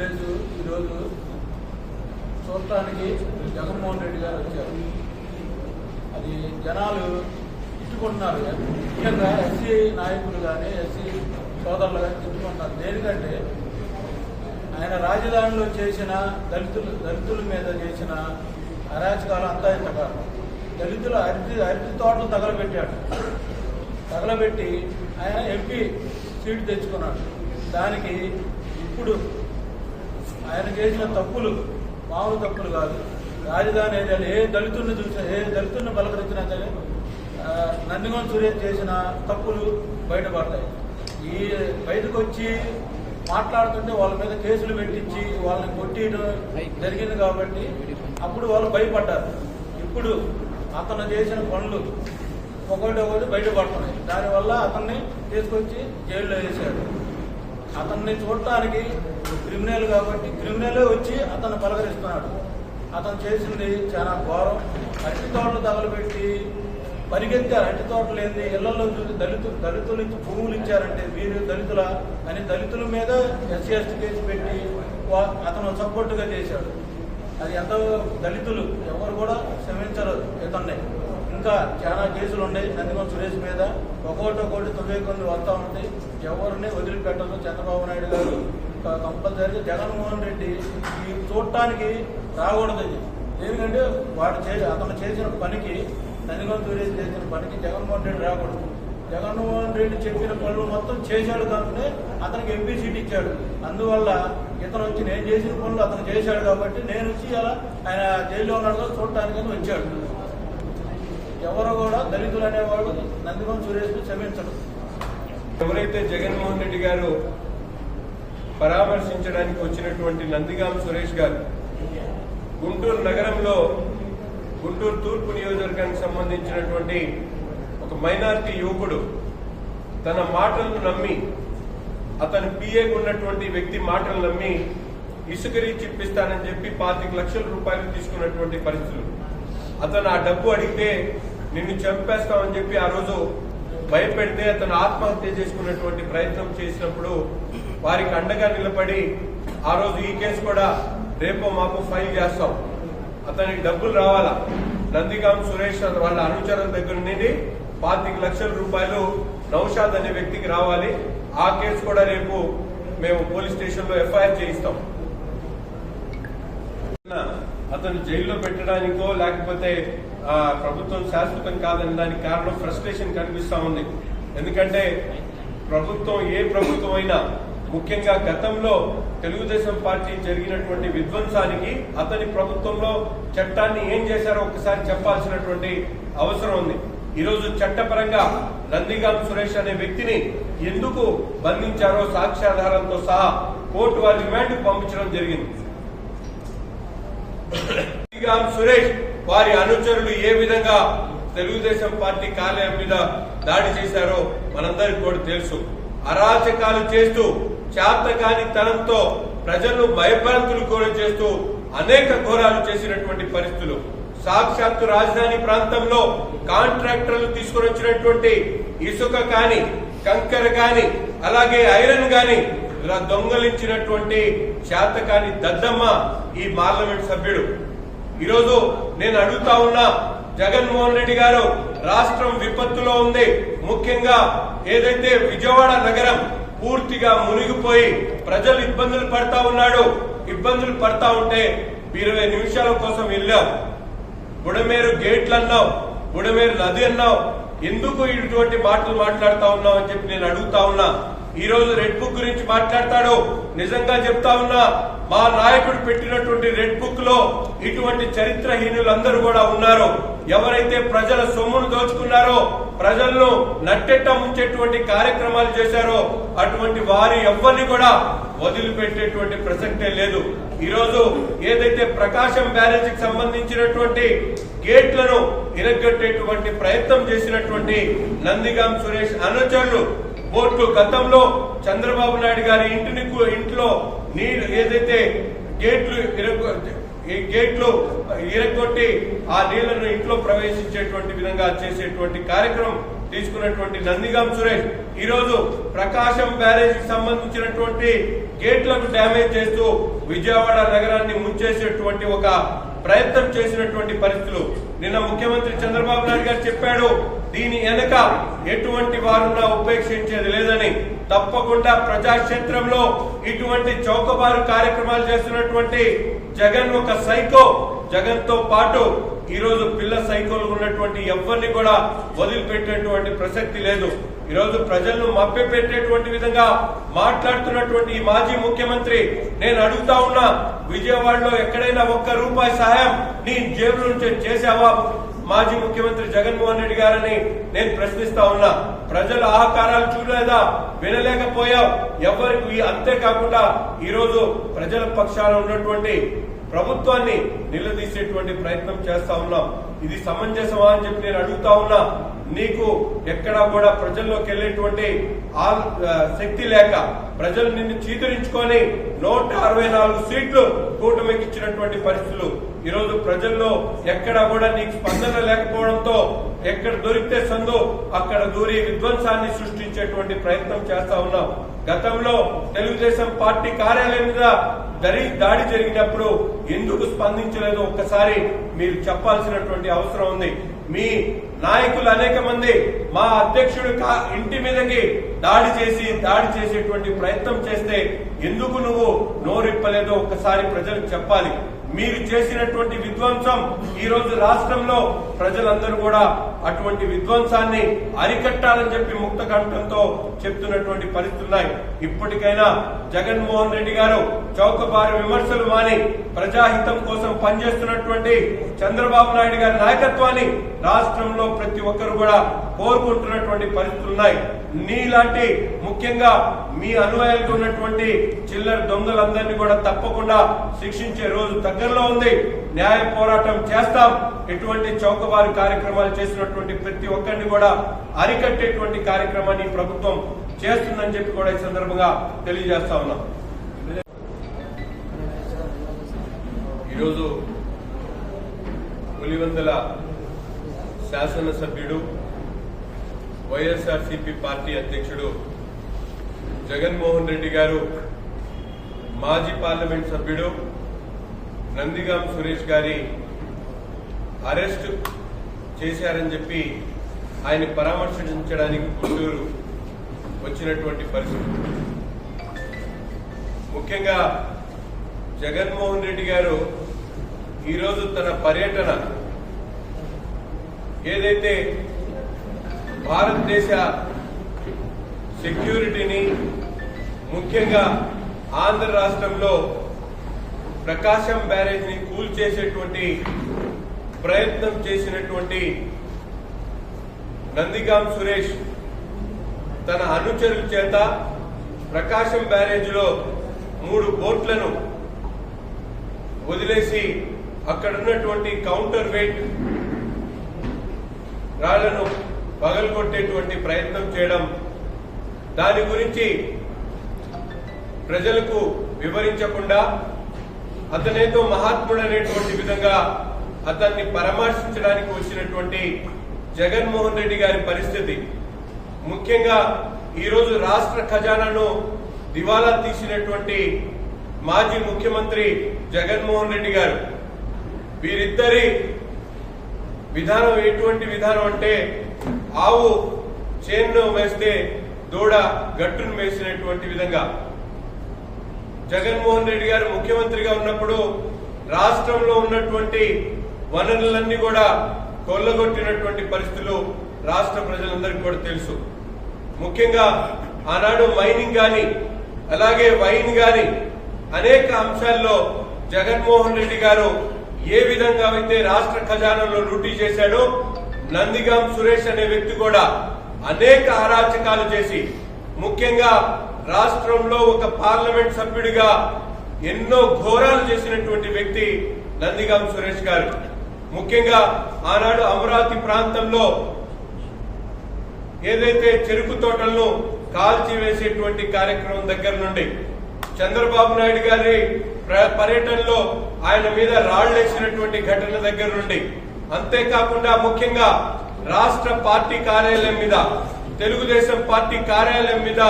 సురేష్ ఈరోజు చూడటానికి జగన్మోహన్ రెడ్డి గారు వచ్చారు. అది జనాలు తిట్టుకుంటున్నారు. ముఖ్యంగా ఎస్సీ నాయకులు కానీ ఎస్సీ సోదరులు కానీ తిట్టుకుంటున్నారు. దేనికంటే ఆయన రాజధానిలో చేసిన దళితులు దళితుల మీద చేసిన అరాచకాలు అంతా ఇంత కారణం దళితులు అరటి అరటి తోటలు తగలబెట్టాడు. తగలబెట్టి ఆయన ఎంపీ సీటు తెచ్చుకున్నాడు. దానికి ఇప్పుడు ఆయన చేసిన తప్పులు మామూలు తప్పులు కాదు. రాజధాని ఏరియాలో ఏ దళితుడిని చూసినా ఏ దళితుడిని పలకరించినా సరే ఆ, నందిగం సురేష్ చేసిన తప్పులు బయటపడతాయి. ఈ బయటకు వచ్చి మాట్లాడుతుంటే వాళ్ళ మీద కేసులు పెట్టించి వాళ్ళని కొట్టియడం జరిగింది కాబట్టి అప్పుడు వాళ్ళు భయపడ్డారు. ఇప్పుడు అతను చేసిన పనులు ఒకటి ఒకటి బయటపడుతున్నాయి. దానివల్ల అతన్ని తీసుకొచ్చి జైల్లో వేశారు. అతన్ని చూడటానికి క్రిమినల్ కాబట్టి క్రిమినలే వచ్చి అతను పలకరిస్తున్నాడు. అతను చేసింది చాలా ఘోరం. అరటి తోటలు తగలబెట్టి పరిగెత్తారు. అరటి తోటలు ఏంది? ఇళ్ళలో చూసి దళితు దళితులు ఇచ్చి భూములు ఇచ్చారంటే వీరు దళితుల? అని దళితుల మీద ఎస్సీ ఎస్టీ కేసు పెట్టి అతను సపోర్టుగా చేశాడు. అది ఎంతో దళితులు ఎవరు కూడా క్షమించరు ఇతన్ని. ఇంకా చాలా కేసులు ఉన్నాయి. నందిగం సురేష్ మీద ఒక్కొక్కటి ఒక్కొక్కటి తొమ్మిది కొన్ని వస్తూ ఉంటాయి ఎవరిని వదిలిపెట్టదు చంద్రబాబు నాయుడు గారు. క- కంపల్సరీగా జగన్మోహన్ రెడ్డి ఈ చూడటానికి రాకూడదు ఎందుకంటే వాడు చే అతను చేసిన పనికి నందిగం సురేష్ చేసిన పనికి జగన్మోహన్ రెడ్డి రాకూడదు. జగన్మోహన్ రెడ్డి చెప్పిన పనులు మొత్తం చేశాడు కాబట్టి అతనికి ఎంపీ సీట్ ఇచ్చాడు. అందువల్ల ఇతను వచ్చి నేను చేసిన పనులు అతను చేశాడు కాబట్టి నేను వచ్చి అలా ఆయన జైల్లో ఉన్నాడు చూడటానికి వచ్చాడు. ఎవరు కూడా దళితులు అనేవాడు నందిగం సురేష్ను క్షమించడు ఎవరైతే జగన్మోహన్ రెడ్డి గారు పరామర్శించడానికి వచ్చినటువంటి నందిగాం సురేష్ గారు గుంటూరు నగరంలో గుంటూరు తూర్పు నియోజకవర్గానికి సంబంధించినటువంటి ఒక మైనారిటీ యువకుడు తన మాటలను నమ్మి అతను పిఏకు ఉన్నటువంటి వ్యక్తి మాటలు నమ్మి ఇసుక రీచ్ ఇప్పిస్తానని చెప్పి పాతిక లక్షల రూపాయలు తీసుకున్నటువంటి పరిస్థితులు. అతను ఆ డబ్బు అడిగితే నిన్ను చంపేస్తామని చెప్పి ఆ రోజు భయపెడితే అతను ఆత్మహత్య చేసుకున్నటువంటి ప్రయత్నం చేసినప్పుడు వారికి అండగా నిలబడి ఆ రోజు ఈ కేసు కూడా రేపో మాకు ఫైల్ చేస్తాం. అతనికి డబ్బులు రావాలా? నందిగాం సురేష్ వాళ్ళ అనుచరుల దగ్గర నుండి పాతిక లక్షల రూపాయలు నౌషాద్ అనే వ్యక్తికి రావాలి. ఆ కేసు కూడా రేపు మేము పోలీస్ స్టేషన్లో ఎఫ్ఐఆర్ చేయిస్తాం. అతను జైల్లో పెట్టడానికో లేకపోతే ఆ, ప్రభుత్వం శాశ్వతం కాదని దానికి కారణం ఫ్రస్ట్రేషన్ కనిపిస్తా ఉంది. ఎందుకంటే ప్రభుత్వం ఏ ప్రభుత్వం అయినా ముఖ్యంగా గతంలో తెలుగుదేశం పార్టీ జరిగినటువంటి విధ్వంసానికి అతని ప్రభుత్వంలో చట్టాన్ని ఏం చేశారో ఒకసారి చెప్పాల్సినటువంటి అవసరం ఉంది. ఈరోజు చట్టపరంగా నందిగాం సురేష్ అనే వ్యక్తిని ఎందుకు బంధించారో సాక్ష్యాధారంతో సహా కోర్టు వారి రిమాండ్ పంపించడం జరిగింది. సురేష్ వారి అనుచరులు ఏ విధంగా తెలుగుదేశం పార్టీ కార్యాలయం మీద దాడి చేశారో మనందరికి కూడా తెలుసు. అరాచకాలు చేస్తూ చేతకాని తనంతో ప్రజలను భయభ్రాంతులు కూడా చేస్తూ అనేక ఘోరాలు చేసినటువంటి పరిస్థితులు. సాక్షాత్తు రాజధాని ప్రాంతంలో కాంట్రాక్టర్లు తీసుకుని వచ్చినటువంటి ఇసుక కాని కంకర కాని అలాగే ఐరన్ గాని ఇలా దొంగలించినటువంటి శాతకాని దద్దమ్మ ఈ పార్లమెంట్ సభ్యుడు. ఈరోజు నేను అడుగుతా ఉన్నా జగన్మోహన్ రెడ్డి గారు రాష్ట్రం విపత్తులో ఉంది. ముఖ్యంగా ఏదైతే విజయవాడ నగరం పూర్తిగా మునిగిపోయి ప్రజలు ఇబ్బందులు పడతా ఉన్నాడు ఇబ్బందులు పడతా ఉంటే ఇరవై నిమిషాల కోసం వెళ్ళాం. బుడమేరు గేట్లు అన్నావు బుడమేరు నది అన్నావు ఎందుకు ఇటువంటి మాటలు మాట్లాడుతా ఉన్నావు అని చెప్పి నేను అడుగుతా ఉన్నా. ఈ రోజు రెడ్ బుక్ గురించి మాట్లాడతాడు. నిజంగా చెప్తా ఉన్నా మా నాయకుడు పెట్టినటువంటి రెడ్ బుక్లో ఇటువంటి చరిత్రహీనులందరూ కూడా ఉన్నారు. ఎవరైతే ప్రజల సొమ్మును దోచుకున్నారో ప్రజలను నట్టెట్ట ముంచేటువంటి కార్యక్రమాలు చేశారో అటువంటి వారి ఎవరిని కూడా వదిలిపెట్టేటువంటి ప్రసక్తే లేదు. ఈ రోజు ఏదైతే ప్రకాశం బ్యారేజీకి సంబంధించినటువంటి గేట్లను ఇరగొట్టేటువంటి ప్రయత్నం చేసినటువంటి నందిగాం సురేష్ అనుచరులు బోర్డు గతంలో చంద్రబాబు నాయుడు గారి ఇంటిని ఇంట్లో నీరు ఏదైతే గేట్లు ఈ గేట్లు ఇరగొట్టి ఆ నీళ్ళను ఇంట్లో ప్రవేశించేటువంటి విధంగా చేసేటువంటి కార్యక్రమం తీసుకున్నటువంటి నందిగాం సురేష్. ఈరోజు ప్రకాశం బ్యారేజ్కి సంబంధించినటువంటి గేట్లకు డ్యామేజ్ చేస్తూ విజయవాడ నగరాన్ని ముంచేసేటువంటి ఒక ప్రయత్నం చేసినటువంటి పరిస్థితులు. నిన్న ముఖ్యమంత్రి చంద్రబాబు నాయుడు గారు చెప్పాడు దీని వెనుక ఎటువంటి వారున్నా ఉపేక్షించేది లేదని తప్పకుండా ప్రజాక్షేత్రంలో ఇటువంటి చౌకబారు కార్యక్రమాలు చేస్తున్నటువంటి జగన్ ఒక సైకో. జగన్తో పాటు ఈరోజు పిల్ల సైకోలు ఉన్నటువంటి ఎవరిని కూడా వదిలిపెట్టేటువంటి ప్రసక్తి లేదు. ఈరోజు ప్రజలను మభ్య పెట్టేటువంటి విధంగా మాట్లాడుతున్నటువంటి ఈ మాజీ ముఖ్యమంత్రి నేను అడుగుతా ఉన్నా విజయవాడలో ఎక్కడైనా ఒక్క రూపాయి సహాయం నీ జేబు నుంచి చేసావా మాజీ ముఖ్యమంత్రి జగన్మోహన్ రెడ్డి గారని నేను ప్రశ్నిస్తా ఉన్నా ప్రజల ఆహకారాలు చూడలేదా? వినలేకపోయావు ఎవరికి అంతేకాకుండా ఈ రోజు ప్రజల పక్షాన ఉన్నటువంటి ప్రభుత్వాన్ని నిలదీసేటువంటి ప్రయత్నం చేస్తా ఉన్నాం. ఇది సమంజసమా అని చెప్పి నేను అడుగుతా ఉన్నా నీకు ఎక్కడా కూడా ప్రజల్లోకి వెళ్ళేటువంటి ఆ, శక్తి లేక ప్రజలు నిన్ను చీదరించుకొని నూట అరవై నాలుగు సీట్లు కూటమికి ఇచ్చినటువంటి పరిస్థితులు. ఈ రోజు ప్రజల్లో ఎక్కడా కూడా నీకు స్పందన లేకపోవడంతో ఎక్కడ దొరికితే సందు అక్కడ దూరి విధ్వంసాన్ని సృష్టించేటువంటి ప్రయత్నం చేస్తా ఉన్నాం. గతంలో తెలుగుదేశం పార్టీ కార్యాలయం మీద దరి దాడి జరిగినప్పుడు ఎందుకు స్పందించలేదో? ఒక్కసారి మీరు చెప్పాల్సినటువంటి అవసరం ఉంది. మీ నాయకులు అనేక మంది మా అధ్యక్షుడు కా- ఇంటి మీదకి దాడి చేసి దాడి చేసేటువంటి ప్రయత్నం చేస్తే ఎందుకు నువ్వు నోరిప్పలేదో ఒక్కసారి ప్రజలకు చెప్పాలి. మీరు చేసినటువంటి విధ్వంసం ఈ రోజు రాష్ట్రంలో ప్రజలందరూ కూడా అటువంటి విధ్వంసాన్ని అరికట్టాలని చెప్పి ముక్త కంఠంతో చెప్తున్నటువంటి పరిస్థితులు ఉన్నాయి. ఇప్పటికైనా జగన్మోహన్ రెడ్డి గారు చౌకబారు విమర్శలు మాని ప్రజాహితం కోసం పనిచేస్తున్నటువంటి చంద్రబాబు నాయుడు గారి నాయకత్వాన్ని రాష్ట్రంలో ప్రతి ఒక్కరు కూడా కోరుకుంటున్నటువంటి పరిస్థితులు ఉన్నాయి. నీలాంటి ముఖ్యంగా మీ అనుయాయులకు ఉన్నటువంటి చిల్లర దొంగలందరినీ కూడా తప్పకుండా శిక్షించే రోజు దగ్గరలో ఉంది. న్యాయ పోరాటం చేస్తాం. ఎటువంటి చౌకబారు కార్యక్రమాలు చేసినటువంటి ప్రతి ఒక్కరిని కూడా అరికట్టేటువంటి కార్యక్రమాన్ని ప్రభుత్వం చేస్తుందని చెప్పి కూడా ఈ సందర్భంగా తెలియజేస్తా ఉన్నాం. ఈరోజు పులివందల శాసనసభ్యుడు వైఎస్ఆర్సీపీ పార్టీ అధ్యక్షుడు జగన్మోహన్ రెడ్డి గారు మాజీ పార్లమెంట్ సభ్యుడు నందిగాం సురేష్ గారి అరెస్ట్ చేశారని చెప్పి ఆయన పరామర్శించడానికి గుంటూరు వచ్చినటువంటి పరిస్థితి. ముఖ్యంగా జగన్మోహన్ రెడ్డి గారు ఈరోజు తన పర్యటన ఏదైతే భారతదేశ సెక్యూరిటీని ముఖ్యంగా ఆంధ్ర రాష్ట్రంలో ప్రకాశం బ్యారేజ్ని కూల్ చేసేటువంటి ప్రయత్నం చేసినటువంటి నందిగాం సురేష్ తన అనుచరుల చేత ప్రకాశం బ్యారేజ్లో మూడు బోట్లను వదిలేసి అక్కడ ఉన్నటువంటి కౌంటర్ వెయిట్ రాళ్ళను పగలగొట్టేటువంటి ప్రయత్నం చేయడం దాని గురించి ప్రజలకు వివరించకుండా అతనేదో మహాత్ముడు అనేటువంటి విధంగా అతన్ని పరామర్శించడానికి వచ్చినటువంటి జగన్మోహన్ రెడ్డి గారి పరిస్థితి. ముఖ్యంగా ఈరోజు రాష్ట్ర ఖజానాను దివాలా తీసినటువంటి మాజీ ముఖ్యమంత్రి జగన్మోహన్ రెడ్డి గారు. వీరిద్దరి విధానం ఎటువంటి విధానం అంటే ఆవు చేన్ను వేస్తే దూడ గట్టును వేసినటువంటి విధంగా. జగన్మోహన్ రెడ్డి గారు ముఖ్యమంత్రిగా ఉన్నప్పుడు రాష్ట్రంలో ఉన్నటువంటి వనరులన్నీ కూడా కొల్లగొట్టినటువంటి పరిస్థితులు రాష్ట్ర ప్రజలందరికీ కూడా తెలుసు. ముఖ్యంగా ఆనాడు మైనింగ్ కానీ అలాగే వైన్ కానీ అనేక అంశాల్లో జగన్మోహన్ రెడ్డి గారు ఏ విధంగా అయితే రాష్ట్ర ఖజానాలో లూటీ చేశాడో నందిగాం సురేష్ అనే వ్యక్తి కూడా అనేక అరాచకాలు చేసి ముఖ్యంగా రాష్ట్రంలో ఒక పార్లమెంట్ సభ్యుడిగా ఎన్నో ఘోరాలు చేసినటువంటి వ్యక్తి నందిగాం సురేష్ గారు. ముఖ్యంగా ఆనాడు అమరావతి ప్రాంతంలో ఏదైతే చెరుకు తోటలను కాల్చివేసేటువంటి కార్యక్రమం దగ్గర నుండి చంద్రబాబు నాయుడు గారి పర్యటనలో ఆయన మీద రాళ్ళేసినటువంటి ఘటన దగ్గర నుండి అంతేకాకుండా ముఖ్యంగా రాష్ట్ర పార్టీ కార్యాలయం మీద తెలుగుదేశం పార్టీ కార్యాలయం మీద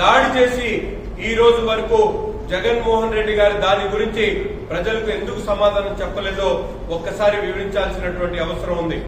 దాడి చేసి ఈ రోజు వరకు జగన్మోహన్ రెడ్డి గారి దాని గురించి ప్రజలకు ఎందుకు సమాధానం చెప్పలేదో ఒక్కసారి వివరించాల్సినటువంటి అవసరం ఉంది.